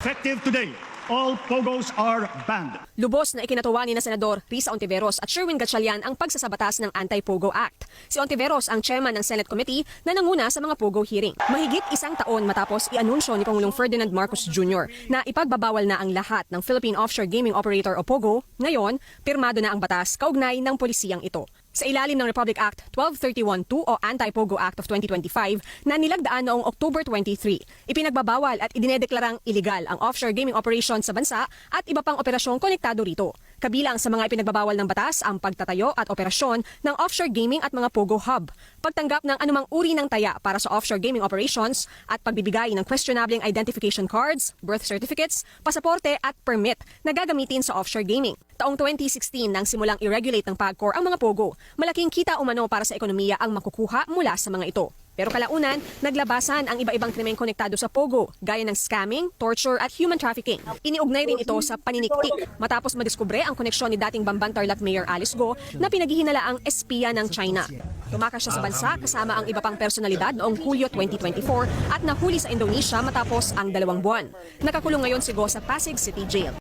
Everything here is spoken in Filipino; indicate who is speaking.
Speaker 1: Effective today, all pogos are banned.
Speaker 2: Lubos na ikinatuwa ni na Senador Risa Ontiveros at Sherwin Gatchalian ang pagsasabatas ng Anti-Pogo Act. Si Ontiveros ang chairman ng Senate Committee na nanguna sa mga Pogo hearing. Mahigit isang taon matapos ianunsyo ni Pangulong Ferdinand Marcos Jr. na ipagbabawal na ang lahat ng Philippine Offshore Gaming Operator o POGO, ngayon, pirmado na ang batas kaugnay ng polisiyang ito. Sa ilalim ng Republic Act 12312 o Anti-Pogo Act of 2025 na nilagdaan noong October 23, ipinagbabawal at idinedeklarang iligal ang offshore gaming operations sa bansa at iba pang operasyong konektado rito. Kabilang sa mga ipinagbabawal ng batas ang pagtatayo at operasyon ng offshore gaming at mga Pogo Hub, pagtanggap ng anumang uri ng taya para sa offshore gaming operations at pagbibigay ng questionabling identification cards, birth certificates, pasaporte at permit na gagamitin sa offshore gaming. Taong 2016 nang simulang i-regulate ng PAGCOR ang mga Pogo, malaking kita umano para sa ekonomiya ang makukuha mula sa mga ito. Pero kalaunan, naglabasan ang iba-ibang krimeng konektado sa Pogo, gaya ng scamming, torture at human trafficking. Iniugnay rin ito sa paniniktik matapos madiskubre ang koneksyon ni dating Bamban Tarlac Mayor Alice Go na pinaghihinala ang espiya ng China. Tumakas siya sa bansa kasama ang iba pang personalidad noong Hulyo 2024 at nahuli sa Indonesia matapos ang dalawang buwan. Nakakulong ngayon si Go sa Pasig City Jail.